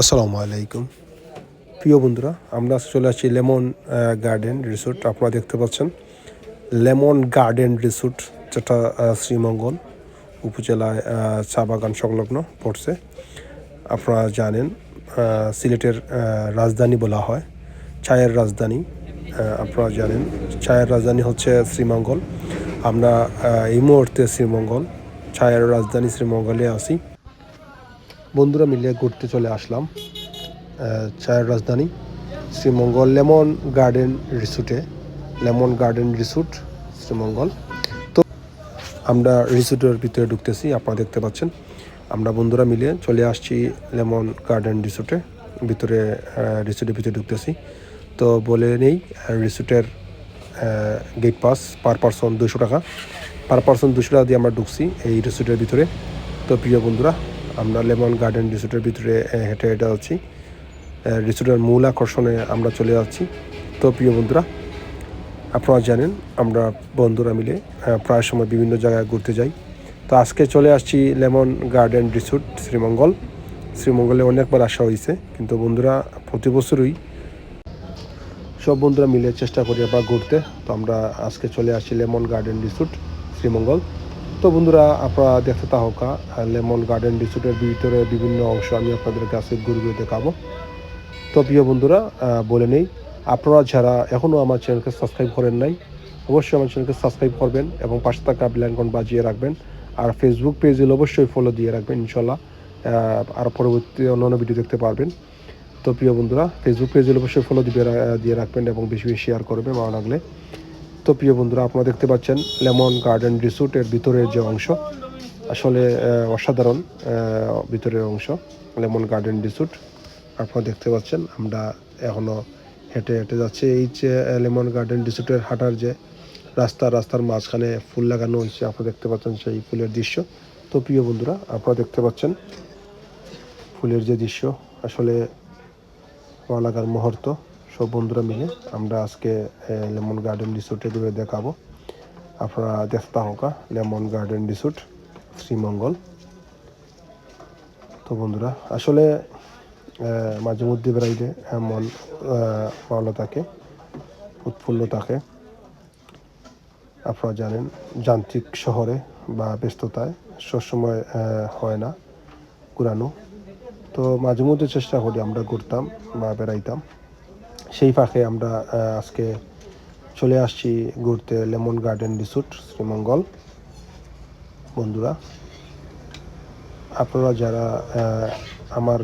আসসালামু আলাইকুম। প্রিয় বন্ধুরা, আমরা চলে আসছি লেমন গার্ডেন রিসোর্ট। আপনারা দেখতে পাচ্ছেন লেমন গার্ডেন রিসোর্ট, যেটা শ্রীমঙ্গল উপজেলায় চা বাগান সংলগ্ন পড়ছে। আপনারা জানেন সিলেটের রাজধানী বলা হয়, চায়ের রাজধানী। আপনারা জানেন, চায়ের রাজধানী হচ্ছে শ্রীমঙ্গল। আমরা এই মুহূর্তে শ্রীমঙ্গল, চায়ের রাজধানী শ্রীমঙ্গলে আছি। বন্ধুরা মিলে ঘুরতে চলে আসলাম চায়ের রাজধানী শ্রীমঙ্গল লেমন গার্ডেন রিসোর্টে, লেমন গার্ডেন রিসোর্ট শ্রীমঙ্গল। তো আমরা রিসোর্টের ভিতরে ঢুকতেছি, আপনারা দেখতে পাচ্ছেন। আমরা বন্ধুরা মিলে চলে আসছি লেমন গার্ডেন রিসোর্টে, ভিতরে রিসোর্টের ভিতরে ঢুকতেছি। তো বলে নেই রিসোর্টের গেট পাস পার পারসন দুশো টাকা। পার পারসন দুশো টাকা দিয়ে আমরা ঢুকছি এই রিসোর্টের ভিতরে। তো প্রিয় বন্ধুরা আমরা লেমন গার্ডেন রিসোর্টের ভিতরে হেঁটে হেঁটে আহ, রিসোর্টের মূল আকর্ষণে আমরা চলে যাচ্ছি। তো প্রিয় বন্ধুরা আপনারা জানেন আমরা বন্ধুরা মিলে প্রায় সময় বিভিন্ন জায়গায় ঘুরতে যাই। তো আজকে চলে আসছি লেমন গার্ডেন রিসোর্ট শ্রীমঙ্গল। শ্রীমঙ্গলে অনেকবার আসা হয়েছে কিন্তু বন্ধুরা প্রতি বছরই সব বন্ধুরা মিলে চেষ্টা করি আবার ঘুরতে। তো আমরা আজকে চলে আসছি লেমন গার্ডেন রিসোর্ট শ্রীমঙ্গল। তো বন্ধুরা, আপনারা দেখতে থাকা লেমন গার্ডেন রিসোর্টের ভিতরে বিভিন্ন অংশ আমি আপনাদের কাছে ঘুরে ঘুরে দেখাবো। তো প্রিয় বন্ধুরা বলে নেই, আপনারা যারা এখনও আমার চ্যানেলকে সাবস্ক্রাইব করেন নাই, অবশ্যই আমার চ্যানেলকে সাবস্ক্রাইব করবেন এবং পাশে থাকা বেলাইকন বাজিয়ে রাখবেন। আর ফেসবুক পেজে অবশ্যই ফলো দিয়ে রাখবেন ইনশাল্লাহ আর পরবর্তী অন্যান্য ভিডিও দেখতে পারবেন। তো প্রিয় বন্ধুরা ফেসবুক পেজে অবশ্যই ফলো দিয়ে দিয়ে রাখবেন এবং বেশি বেশি শেয়ার করবেন ভালো লাগলে। তো প্রিয় বন্ধুরা, আপনারা দেখতে পাচ্ছেন লেমন গার্ডেন রিসোর্টের ভিতরের যে অংশ। আসলে অসাধারণ ভিতরের অংশ, লেমন গার্ডেন রিসোর্ট। আপনারা দেখতে পাচ্ছেন, আমরা এখনও হেঁটে হেঁটে যাচ্ছি। এই যে লেমন গার্ডেন রিসোর্টের হাঁটার যে রাস্তা, রাস্তার মাঝখানে ফুল লাগানো হয়েছে, আপনারা দেখতে পাচ্ছেন সেই ফুলের দৃশ্য। তো প্রিয় বন্ধুরা, আপনারা দেখতে পাচ্ছেন ফুলের যে দৃশ্য, আসলে ভালো লাগার মুহূর্ত। সব বন্ধুরা মিলে আমরা আজকে লেমন গার্ডেন রিসোর্টে ঘুরে দেখাবো। আপনারা দেখতে থাকা লেমন গার্ডেন রিসোর্ট শ্রীমঙ্গল। তো বন্ধুরা, আসলে মাঝে মধ্যে বেড়াইলে মন ভালো থাকে, উৎফুল্ল থাকে। আপনারা জানেন, যান্ত্রিক শহরে বা ব্যস্ততায় সবসময় হয় না ঘুরানো। তো মাঝে মধ্যে চেষ্টা করি আমরা ঘুরতাম বা বেড়াইতাম। সেই ফাঁকে আমরা আজকে চলে আসছি ঘুরতে লেমন গার্ডেন রিসোর্ট, শ্রীমঙ্গল। বন্ধুরা, আপনারা যারা আমার